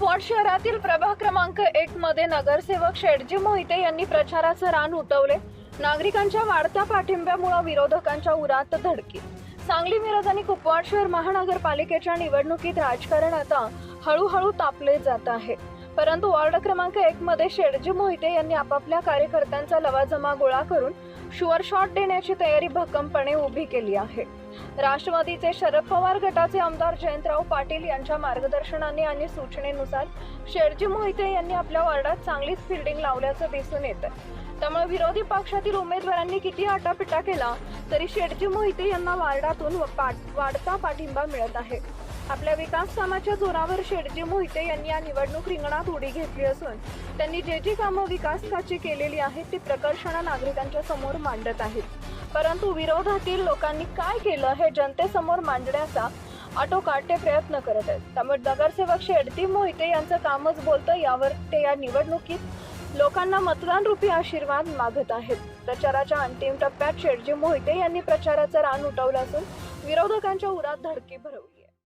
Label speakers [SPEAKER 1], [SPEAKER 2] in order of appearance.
[SPEAKER 1] शहरातील प्रभाग क्रमांक एक मध्ये नगरसेवक शेटजी मोहिते यांनी प्रचाराचं रान उठवले. नागरिकांच्या वाढत्या पाठिंब्यामुळे विरोधकांच्या उरात धडकी. सांगली मिरज आणि कुपवाड शहर महानगरपालिकेच्या निवडणुकीत राजकारण आता हळूहळू तापले जात आहे. परंतु वॉर्ड क्रमांक एक मध्ये शेडजी मोहिते यांनी आपापल्या कार्यकर्त्यांचा लवाजमा गोळा करून शुअर शॉट देण्याची तयारी भक्कमपणे उभी केली आहे. राष्ट्रवादीचे शरद पवार गटाचे आमदार जयंतराव पाटील यांच्या मार्गदर्शनाने आणि सूचनेनुसार शेरजी मोहिते यांनी आपल्या वॉर्डात चांगलीच फिल्डिंग लावल्याचं दिसून येतं त्यामुळे विरोधी पक्षातील उमेदवारांनी किती आटापिटा केला तरी शेटजी मोहिते यांना वार्डातून व- वाढता पाठिंबा मिळत आहे. आपल्या विकास कामाच्या जोरावर शेटजी मोहिते यांनी या निवडणूक रिंगणात उडी घेतली असून त्यांनी जे जी कामं विकासकाची केलेली आहेत ती प्रकर्षानं नागरिकांच्या समोर मांडत आहेत. परंतु विरोधातील लोकांनी काय केलं हे जनतेसमोर मांडण्याचा आटोकाट ते प्रयत्न करत आहेत. त्यामुळे नगरसेवक शेडती मोहिते यांचं कामच बोलतं यावर ते या निवडणुकीत लोकांना मतदान रूपी आशीर्वाद मागत आहेत. प्रचाराच्या अंतिम टप्प्यात शेडजी मोहिते यांनी प्रचाराचं रान उठवलं असून विरोधकांच्या उरात धडकी भरवली.